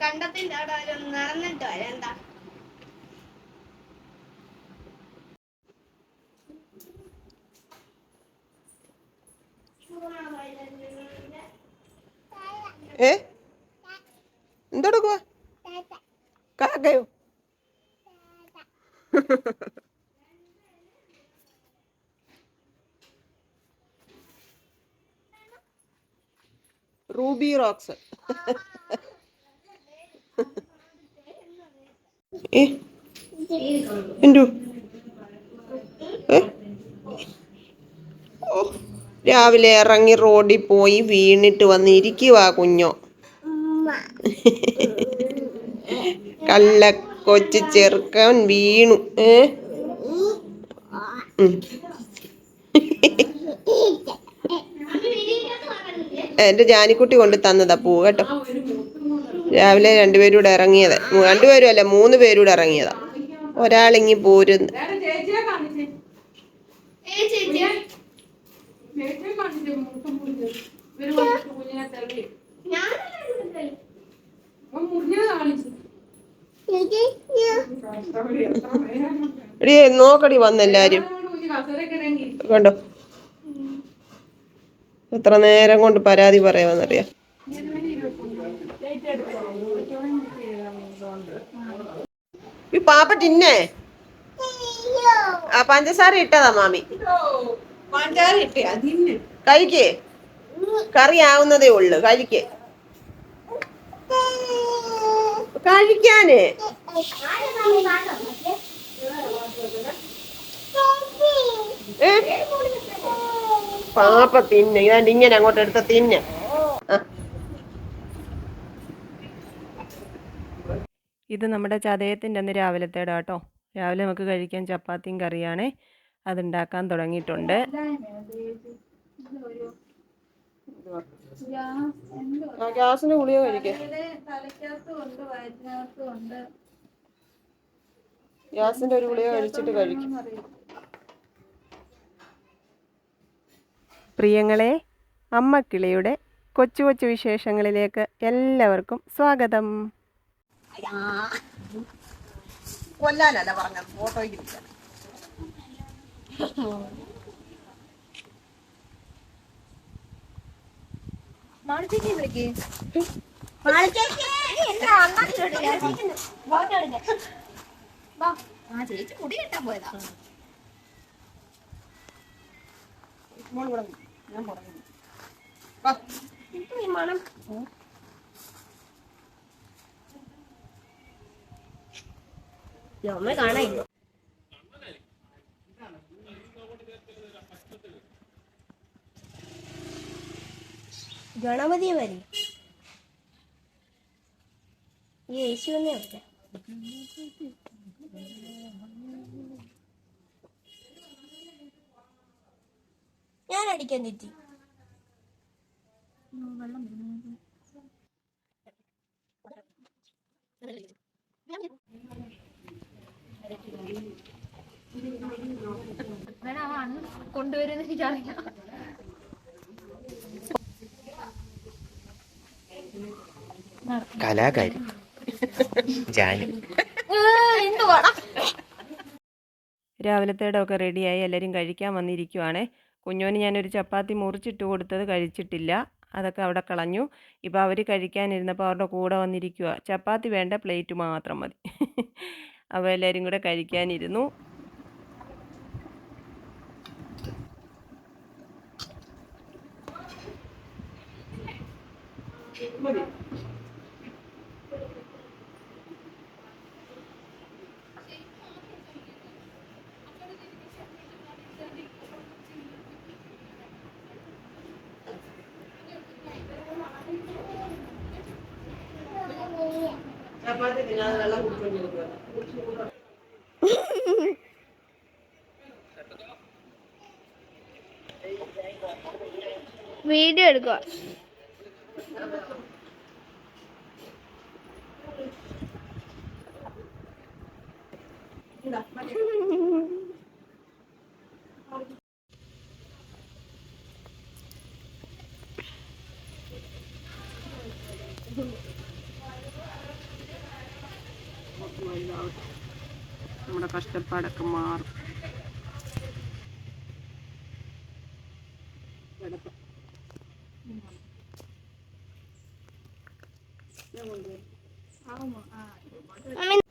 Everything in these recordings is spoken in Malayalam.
കണ്ടത്തിന്റെ അവിടെ നടന്നിട്ട് വരാം എന്താ? Ruby Rocks. രാവിലെ ഇറങ്ങി റോഡിൽ പോയി വീണിട്ട് വന്നിരിക്കുവാ കുഞ്ഞോ. കള്ള കൊച്ചു ചെറുക്കൻ വീണു. ഏ? ഉം. എന്റെ ജാനിക്കുട്ടി കൊണ്ട് തന്നതാ പൂ കേട്ടോ. രാവിലെ രണ്ടുപേരും കൂടെ ഇറങ്ങിയത്. രണ്ടുപേരും അല്ല മൂന്ന് പേരും കൂടെ ഇറങ്ങിയതാ. ഒരാളിങ്ങി പോരുന്ന്. ഏ ചേച്ചിയാ? ഞാനല്ലേ എടി നോക്കടി വന്നെല്ലാരും കണ്ടോ? എത്ര നേരം കൊണ്ട് പരാതി പറയാമെന്നറിയാം. ഈ പാപ്പ തിന്നേ? ആ പഞ്ചസാര ഇട്ടതാ മാമി. കഴിക്കേ. കറി ആവുന്നതേ ഉള്ളു കഴിക്കേ. കഴിക്കാന്. ഏ? പാപ്പ തിന്ന ഇതാണ്ട് ഇങ്ങനെ അങ്ങോട്ട് എടുത്ത തിന്ന. ഇത് നമ്മുടെ ചതയത്തിന്റെ അന്ന് രാവിലത്തേടാ കേട്ടോ. രാവിലെ നമുക്ക് കഴിക്കാൻ ചപ്പാത്തിയും കറിയാണ്. അതുണ്ടാക്കാൻ തുടങ്ങിയിട്ടുണ്ട്. ആ ഗ്യാസിന്റെ ഗുളിക കഴിക്കേ. ഗ്യാസിന്റെ ഒരു ഗുളിക കഴിച്ചിട്ട് കഴിക്കും. പ്രിയങ്ങളെ അമ്മക്കിളിയുടെ കൊച്ചു കൊച്ചു വിശേഷങ്ങളിലേക്ക് എല്ലാവർക്കും സ്വാഗതം. കൊല്ലാനല്ല പറഞ്ഞത് ഫോട്ടോയ്ക്ക് ഇരിക്കാൻ. ചേച്ചി മുടി കെട്ടാൻ പോയതാ. നിക്ക്. ഞാൻ. ഈ മണം. അമ്മ കാണാനില്ല ഗണപതി വരി. യേശു തന്നെ അവിടെ ഞാൻ അടിക്കാൻ തെറ്റി കൊണ്ടുവരുന്ന എനിക്കറിയാം കലാകാരി. ജാനു രാവിലത്തേടൊക്കെ റെഡിയായി എല്ലാവരും കഴിക്കാൻ വന്നിരിക്കുവാണേ. കുഞ്ഞോന് ഞാനൊരു ചപ്പാത്തി മുറിച്ചിട്ട് കൊടുത്തത് കഴിച്ചിട്ടില്ല. അതൊക്കെ അവിടെ കളഞ്ഞു. ഇപ്പോൾ അവർ കഴിക്കാനിരുന്നപ്പോൾ അവരുടെ കൂടെ വന്നിരിക്കുക ചപ്പാത്തി വേണ്ട പ്ലേറ്റ് മാത്രം മതി. അപ്പോൾ എല്ലാവരും കൂടെ കഴിക്കാനിരുന്നു. ചപ്പാത്തി തിന്നാതെ വെള്ളം കുടിച്ചോണ്ടിരിക്കുക വീഡിയോ എടുക്കുക കഷ്ടപ്പാടൊക്കെ മാറും.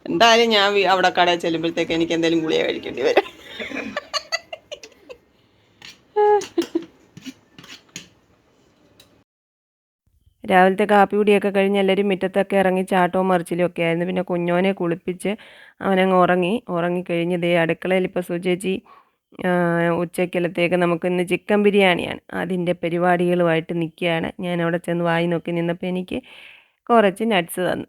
എന്തായാലും ഞാൻ അവിടെ കടയിൽ ചെല്ലുമ്പോഴത്തേക്ക് എനിക്ക് എന്തെങ്കിലും ഗുളിക കഴിക്കേണ്ടി വരും. രാവിലത്തെ കാപ്പി കുടിയൊക്കെ കഴിഞ്ഞ് എല്ലാവരും മുറ്റത്തൊക്കെ ഇറങ്ങി ചാട്ടവും മറിച്ചിലും ഒക്കെ ആയിരുന്നു. പിന്നെ കുഞ്ഞോനെ കുളിപ്പിച്ച് അവനങ്ങ് ഉറങ്ങി. ഉറങ്ങിക്കഴിഞ്ഞ് ദേ അടുക്കളയിൽ ഇപ്പോൾ സുചേച്ചി ഉച്ചക്കലത്തേക്ക് നമുക്ക് ഇന്ന് ചിക്കൻ ബിരിയാണിയാണ്. അതിന്റെ പരിപാടികളുമായിട്ട് നിൽക്കുകയാണ്. ഞാൻ അവിടെ ചെന്ന് വായി നോക്കി നിന്നപ്പോൾ എനിക്ക് കുറച്ച് നട്ട്സ് തന്നു.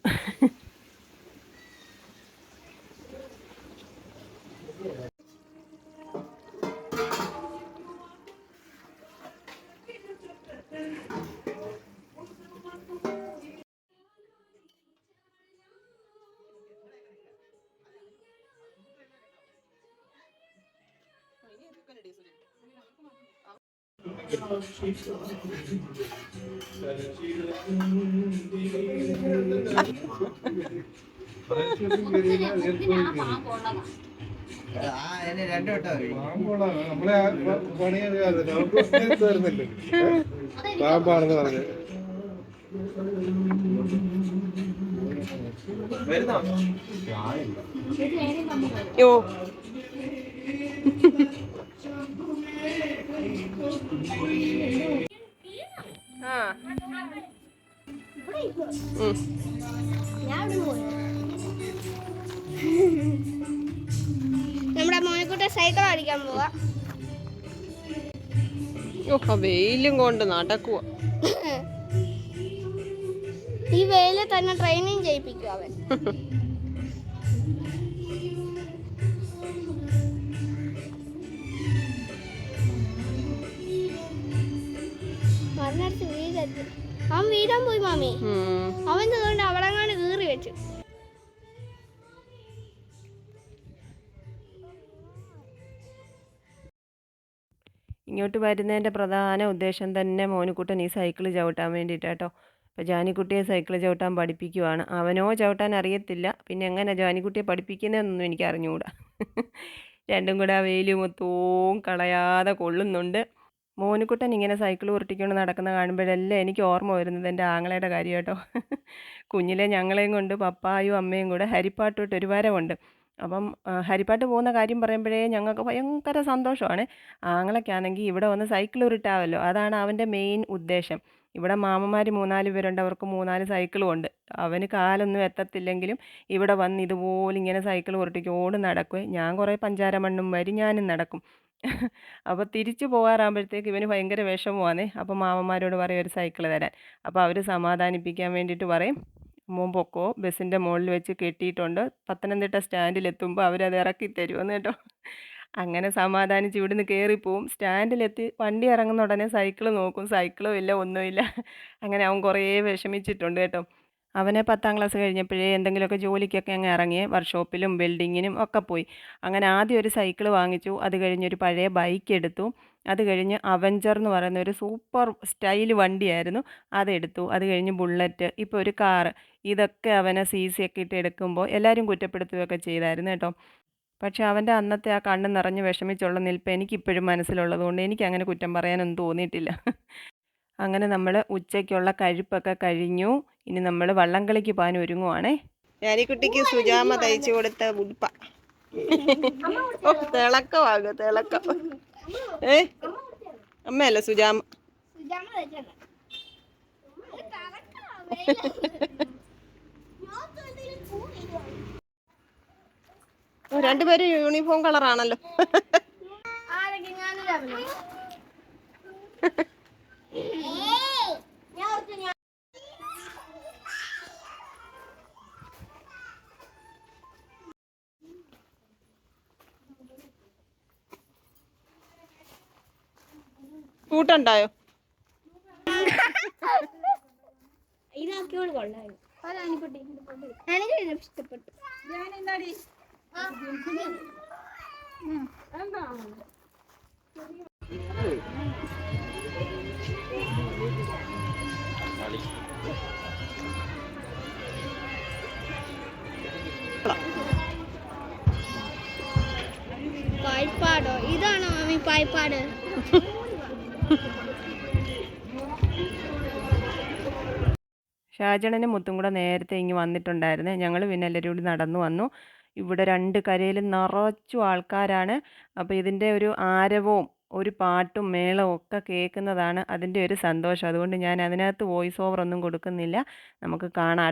നമ്മളെ പണിയത് നമുക്ക് വരുന്നില്ല പാമ്പാണെന്ന് പറഞ്ഞു. യോ. ആ. നമ്മുടെ മോനെക്കുട്ട സൈക്കിൾ അടിക്കാൻ പോവാ. വെയിലും കൊണ്ട് നടക്കുക ഈ വെയിൽ തന്നെ ട്രെയിനിങ് ചെയ്യിപ്പിക്കും അവൻ. അവൻ വീഴാൻ പോയി മാമി. അവൻ അതുകൊണ്ട് അവളെങ്ങാണ്ട് കീറി വെച്ചു. ഇങ്ങോട്ട് വരുന്നതിന്റെ പ്രധാന ഉദ്ദേശം തന്നെ മോനുക്കുട്ടൻ ഈ സൈക്കിൾ ചവിട്ടാൻ വേണ്ടിയിട്ടാട്ടോ. അപ്പോൾ ജാനിക്കുട്ടിയെ സൈക്കിൾ ചവിട്ടാൻ പഠിപ്പിക്കുവാണ്. അവനോ ചവിട്ടാൻ അറിയത്തില്ല. പിന്നെ എങ്ങനെ ജാനിക്കുട്ടിയെ പഠിപ്പിക്കുന്നതെന്നൊന്നും എനിക്ക് അറിഞ്ഞുകൂടാ രണ്ടും കൂടെ ആ വെയിലും മൊത്തവും കളയാതെ കൊള്ളുന്നുണ്ട്. മോനുക്കുട്ടൻ ഇങ്ങനെ സൈക്കിൾ ഉരുട്ടിക്കൊണ്ട് നടക്കുന്ന കാണുമ്പോഴെല്ലാം എനിക്ക് ഓർമ്മ വരുന്നത് എന്റെ ആങ്ങളയുടെ കാര്യം കേട്ടോ. കുഞ്ഞിലെ ഞങ്ങളെയും കൊണ്ട് പപ്പായും അമ്മയും കൂടെ ഹരിപ്പാട്ടോട്ട് ഒരു വരവുണ്ട്. അപ്പം ഹരിപ്പാട്ട് പോകുന്ന കാര്യം പറയുമ്പോഴേ ഞങ്ങൾക്ക് ഭയങ്കര സന്തോഷമാണ്. ആങ്ങളൊക്കെയാണെങ്കിൽ ഇവിടെ വന്ന് സൈക്കിൾ ഉരുട്ടാവല്ലോ. അതാണ് അവന്റെ മെയിൻ ഉദ്ദേശം. ഇവിടെ മാമന്മാർ മൂന്നാൽ പേരുണ്ട്. അവർക്ക് മൂന്നാൽ സൈക്കിളും ഉണ്ട്. അവന് കാലൊന്നും എത്തത്തില്ലെങ്കിലും ഇവിടെ വന്ന് ഇതുപോലെ ഇങ്ങനെ സൈക്കിൾ ഉരുട്ടിക്കോട് നടക്കുവേ ഞാൻ കുറേ പഞ്ചാര മണ്ണും വരി ഞാനും നടക്കും. അപ്പോൾ തിരിച്ചു പോകാറാകുമ്പോഴത്തേക്ക് ഇവന് ഭയങ്കര വിഷമമാണേ അപ്പോൾ മാമന്മാരോട് പറയും ഒരു സൈക്കിൾ തരാൻ. അപ്പോൾ അവർ സമാധാനിപ്പിക്കാൻ വേണ്ടിയിട്ട് പറയും മോൻ പൊക്കോ ബസ്സിന്റെ മുകളിൽ വെച്ച് കെട്ടിയിട്ടുണ്ട്. പത്തനംതിട്ട സ്റ്റാൻഡിലെത്തുമ്പോൾ അവരത് ഇറക്കി തരുമെന്ന് കേട്ടോ. അങ്ങനെ സമാധാനിച്ച് ഇവിടുന്ന് കയറിപ്പോവും സ്റ്റാൻഡിലെത്തി വണ്ടി ഇറങ്ങുന്ന ഉടനെ സൈക്കിൾ നോക്കും. സൈക്കിളും ഇല്ല ഒന്നുമില്ല. അങ്ങനെ അവൻ കുറേ വിഷമിച്ചിട്ടുണ്ട് കേട്ടോ. അവനെ പത്താം ക്ലാസ് കഴിഞ്ഞപ്പോഴേ എന്തെങ്കിലുമൊക്കെ ജോലിക്കൊക്കെ അങ്ങ് ഇറങ്ങി വർക്ക്ഷോപ്പിലും വെൽഡിങ്ങിനും ഒക്കെ പോയി. അങ്ങനെ ആദ്യം ഒരു സൈക്കിൾ വാങ്ങിച്ചു അത് കഴിഞ്ഞൊരു പഴയ ബൈക്ക് എടുത്തു. അത് കഴിഞ്ഞ് അവഞ്ചർ എന്ന് പറയുന്ന ഒരു സൂപ്പർ സ്റ്റൈൽ വണ്ടിയായിരുന്നു അതെടുത്തു അത് കഴിഞ്ഞ് ബുള്ളറ്റ് ഇപ്പോൾ ഒരു കാറ് ഇതൊക്കെ അവനെ സി സി ഒക്കെ ഇട്ട് എടുക്കുമ്പോൾ എല്ലാവരും കുറ്റപ്പെടുത്തുകയൊക്കെ ചെയ്തായിരുന്നു കേട്ടോ. പക്ഷേ അവന്റെ അന്നത്തെ ആ കണ്ണ് നിറഞ്ഞ് വിഷമിച്ചുള്ള നിൽപ്പ് എനിക്കിപ്പോഴും മനസ്സിലുള്ളതുകൊണ്ട് എനിക്ക് അങ്ങനെ കുറ്റം പറയാനൊന്നും തോന്നിയിട്ടില്ല. അങ്ങനെ നമ്മൾ ഉച്ചയ്ക്കുള്ള കഴിപ്പൊക്കെ കഴിഞ്ഞു. ഇനി നമ്മൾ വള്ളംകളിക്ക് പോകാൻ ഒരുങ്ങുവാണേ. ഞാനിക്കുട്ടിക്ക് സുജാമ തയ്ച്ചു കൊടുത്ത ഉടുപ്പ. ഓ തിളക്കമാകും തിളക്കം. ഏ? അമ്മയല്ല സുജാമ? രണ്ടുപേരും യൂണിഫോം കളറാണല്ലോ. ആരൊക്കെ ഞാനിതാ പിന്നെ. ഏയ്, ഞാൻ ഓർത്തു ഞാൻ കൂട്ടുണ്ടായോ? ഇതാക്കിയോട് ഇത് ഇഷ്ടപ്പെട്ടു? പായ്പാടോ? ഇതാണോ മമ്മി പായ്പാട്? ഷാജണനും മുത്തും കൂടെ നേരത്തെ ഇങ്ങ് വന്നിട്ടുണ്ടായിരുന്നേ. ഞങ്ങൾ പിന്നെ എല്ലാവരും കൂടി നടന്നു വന്നു. ഇവിടെ രണ്ട് കരയിലും നിറച്ചു ആൾക്കാരാണ്. അപ്പോൾ ഇതിന്റെ ഒരു ആരവവും ഒരു പാട്ടും മേളവും ഒക്കെ കേൾക്കുന്നതാണ് അതിന്റെ ഒരു സന്തോഷം. അതുകൊണ്ട് ഞാൻ അതിനകത്ത് വോയിസ് ഓവർ ഒന്നും കൊടുക്കുന്നില്ല. നമുക്ക് കാണാം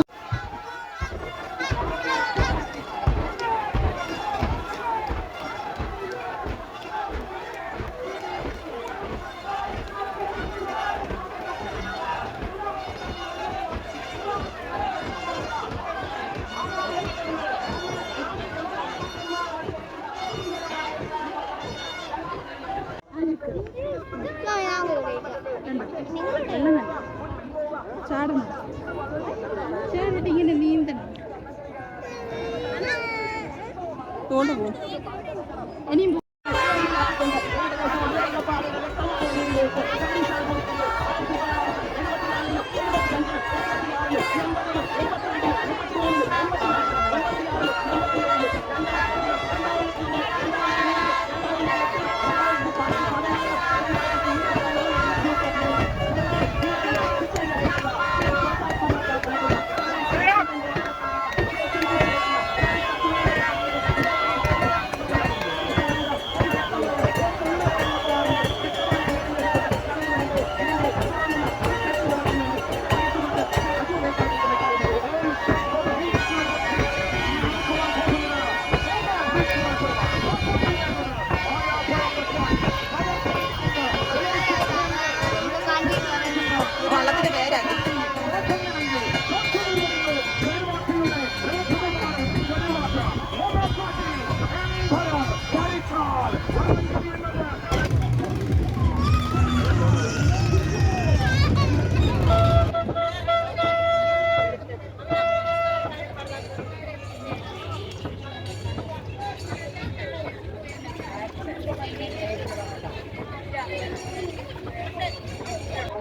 want to go. Any more?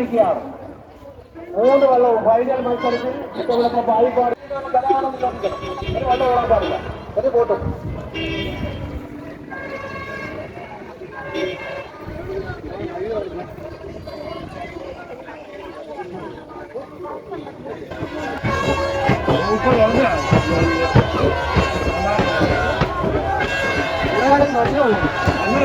ആരംഭിക്കുകയാണ് മൂന്ന് വള്ളവും ഫൈനൽ മത്സരത്തിൽ ഇത്തവണത്തെ പായിപ്പാട് ഒരു വള്ളം ഓടാൻ പാടില്ല. അത് കൂട്ടും അങ്ങനെ അങ്ങനെ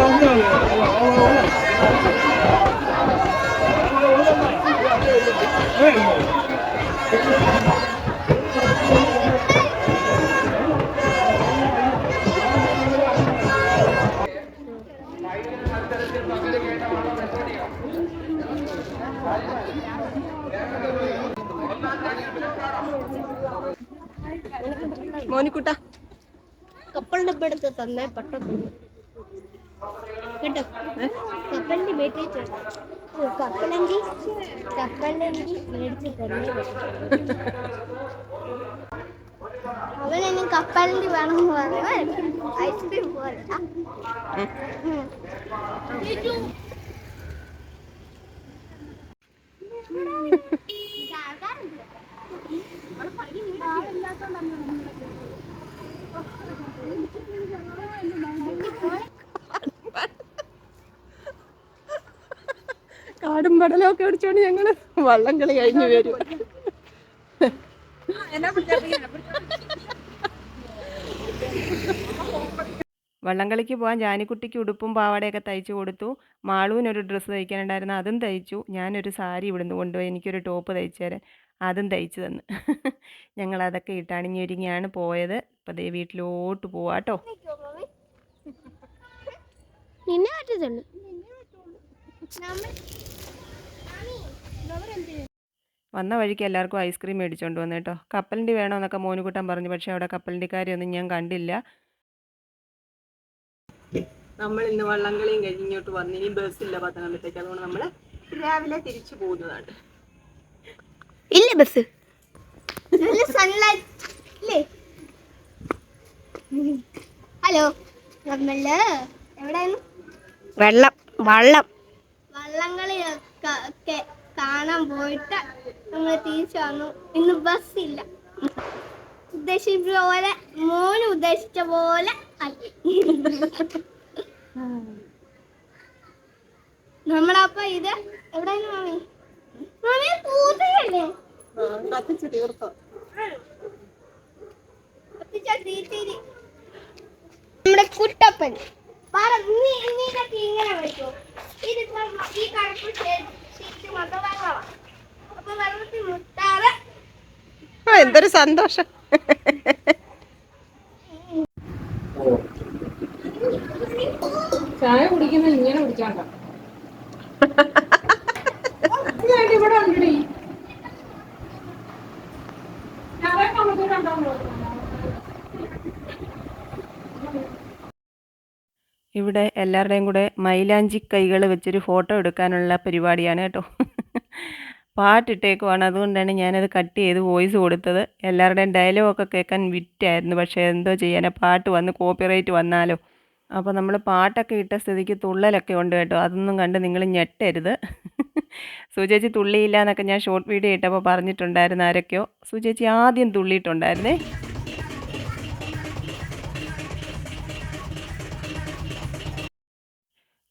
ಮೋನಿಕುಟ ಕಪ್ಪಲ್ ಬಿಡುತ್ತೆ ತಂದೆ ಪಟ್ಟದ್ದು ಕಪ್ಪಲ್ಲಿ ಭೇಟಿ കപ്പലെങ്കിൽ കപ്പലെങ്കിൽ മേടിച്ച് തന്നെ അവനെന്നെ കപ്പലിന്റെ വേണമെന്ന് പറഞ്ഞാൽ ഐസ്ക്രീം പോലെ കാടും പടലും ഒക്കെ അടിച്ചോണ്ട് ഞങ്ങൾ വള്ളം കളി കഴിഞ്ഞു വരും. വള്ളംകളിക്ക് പോകാൻ ജാനിക്കുട്ടിക്ക് ഉടുപ്പും പാവാടയൊക്കെ തയ്ച്ചു കൊടുത്തു. മാളുവിനൊരു ഡ്രസ്സ് തയ്ക്കാനുണ്ടായിരുന്നു അതും തയ്ച്ചു. ഞാനൊരു സാരി ഇവിടുന്ന് കൊണ്ടുപോയി എനിക്കൊരു ടോപ്പ് തയ്ച്ചു തരാൻ അതും തയ്ച്ചു തന്നു. ഞങ്ങൾ അതൊക്കെ ഇട്ട് അണിഞ്ഞൊരുങ്ങിയാണ് പോയത്. ഇപ്പം ദേ വീട്ടിലോട്ട് പോവാട്ടോ നിന്നെ പറ്റത്തുള്ളൂ. വന്ന വഴിക്ക് എല്ലാവർക്കും ഐസ്ക്രീം മേടിച്ചുകൊണ്ട് വന്നു കേട്ടോ. കപ്പലിന്റെ വേണമെന്നൊക്കെ മോനുകുട്ടൻ പറഞ്ഞു. പക്ഷേ അവിടെ കപ്പലിന്റെക്കാരെയൊന്നും ഞാൻ കണ്ടില്ല. നമ്മൾ ഇന്ന് വള്ളംകളിയും കഴിഞ്ഞ് ഇങ്ങോട്ട് വന്ന് ഇനി ബസ്സില്ല പത്തനംതിട്ടയ്ക്ക്. അതുകൊണ്ട് നമ്മൾ രാവിലെ തിരിച്ചു പോകുന്നതാണ്. ഇല്ല ബസ് നല്ല സൺലൈറ്റ് ഇല്ലേ? ഹലോ നമ്മൾ എവിടെയാണ്? വെള്ളം വള്ളം. വള്ളംകളിയൊക്കെ ഒക്കെ കാണാൻ പോയിട്ട് നമ്മൾ തിരിച്ചു വന്നു. ഇന്ന് ബസ്സില്ല ഉദ്ദേശിച്ച പോലെ മോന് ഉദ്ദേശിച്ച പോലെ നമ്മളപ്പ ഇത് എവിടെയാണ് മാമി? മാമി കത്തിച്ച് തീർത്തോ തീറ്റീരി. നമ്മുടെ കുട്ടപ്പൻ. പറ നീ നീ ഇതൊക്കെ ഇങ്ങനെ വെച്ചു. ഇതിപ്പോ ഈ കണക്ക് ഷീറ്റ് എന്തൊരു സന്തോഷം. ചായ കുടിക്കുന്ന ഇങ്ങനെ കുടിച്ചാണ്ട ഇവിടെ ഉണ്ടടി ഞാൻ കണ്ടോ ഇവിടെ എല്ലാവരുടെയും കൂടെ മൈലാഞ്ചി കൈകൾ വെച്ചൊരു ഫോട്ടോ എടുക്കാനുള്ള പരിപാടിയാണ് കേട്ടോ. പാട്ടിട്ടേക്കുവാണ്. അതുകൊണ്ടാണ് ഞാനത് കട്ട് ചെയ്ത് വോയിസ് കൊടുത്തത്. എല്ലാവരുടെയും ഡയലോഗൊക്കെ കേൾക്കാൻ വിറ്റായിരുന്നു. പക്ഷേ എന്തോ ചെയ്യാനാ. പാട്ട് വന്ന് കോപ്പിറൈറ്റ് വന്നാലോ. അപ്പോൾ നമ്മൾ പാട്ടൊക്കെ ഇട്ട സ്ഥിതിക്ക് തുള്ളലൊക്കെ ഉണ്ട് കേട്ടോ. അതൊന്നും കണ്ട് നിങ്ങൾ ഞെട്ടരുത്. സുചേച്ചി തുള്ളിയില്ല എന്നൊക്കെ ഞാൻ ഷോർട്ട് വീഡിയോ ഇട്ടപ്പോൾ പറഞ്ഞിട്ടുണ്ടായിരുന്നു ആരൊക്കെയോ. സുചേച്ചി ആദ്യം തുള്ളിയിട്ടുണ്ടായിരുന്നേ.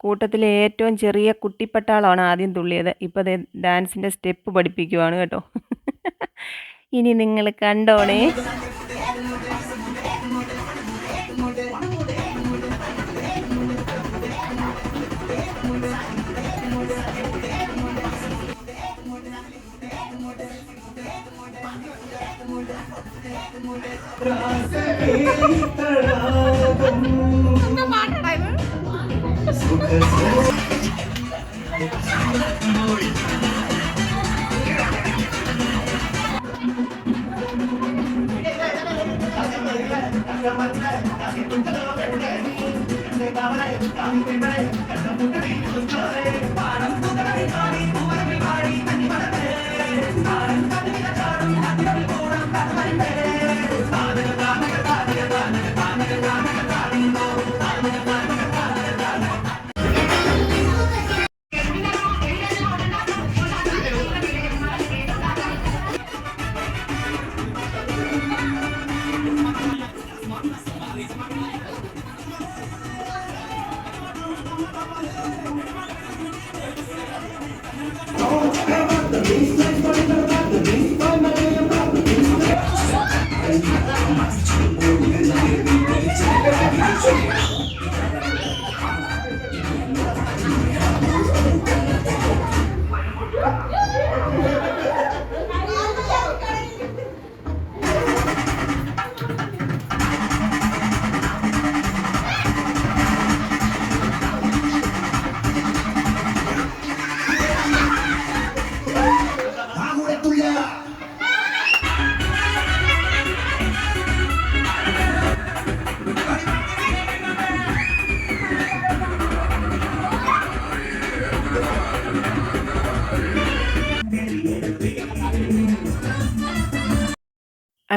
കൂട്ടത്തിലെ ഏറ്റവും ചെറിയ കുട്ടിപ്പട്ടാളാണ് ആദ്യം തുള്ളിയത്. ഇപ്പോൾ ഡാൻസിന്റെ സ്റ്റെപ്പ് പഠിപ്പിക്കുവാണ് കേട്ടോ. ഇനി നിങ്ങൾ കണ്ടോണേ. പാട്ട് I'm gonna make it.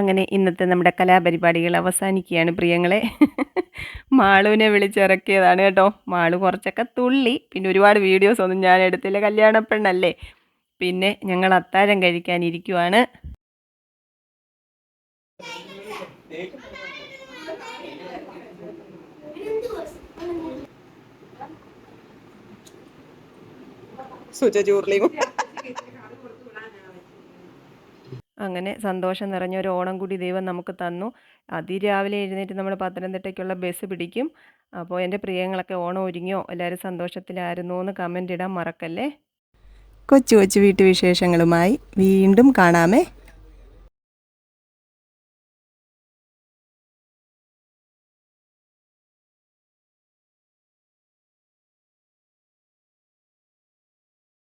അങ്ങനെ ഇന്നത്തെ നമ്മുടെ കലാപരിപാടികൾ അവസാനിക്കുകയാണ്. പ്രിയങ്ങളെ മാളുവിനെ വിളിച്ചിറക്കിയതാണ് കേട്ടോ. മാളു കുറച്ചൊക്കെ തുള്ളി. പിന്നെ ഒരുപാട് വീഡിയോസ് ഒന്നും ഞാൻ എടുത്തില്ല. കല്യാണ പെണ്ണല്ലേ പിന്നെ ഞങ്ങൾ അത്താഴം കഴിക്കാനിരിക്കുവാണ് സുജ ചൂർലിയും അങ്ങനെ സന്തോഷം നിറഞ്ഞ ഒരു ഓണം കൂടി ദൈവം നമുക്ക് തന്നു. അതിരാവിലെ എഴുന്നേറ്റ് നമ്മൾ പത്തനംതിട്ടയ്ക്കുള്ള ബസ് പിടിക്കും. അപ്പോൾ എന്റെ പ്രിയങ്ങളൊക്കെ ഓണം ഒരുങ്ങിയോ? എല്ലാവരും സന്തോഷത്തിലായിരുന്നു എന്ന് കമന്റ് ഇടാൻ മറക്കല്ലേ? കൊച്ചു കൊച്ചു വീട്ടുവിശേഷങ്ങളുമായി വീണ്ടും കാണാമേ.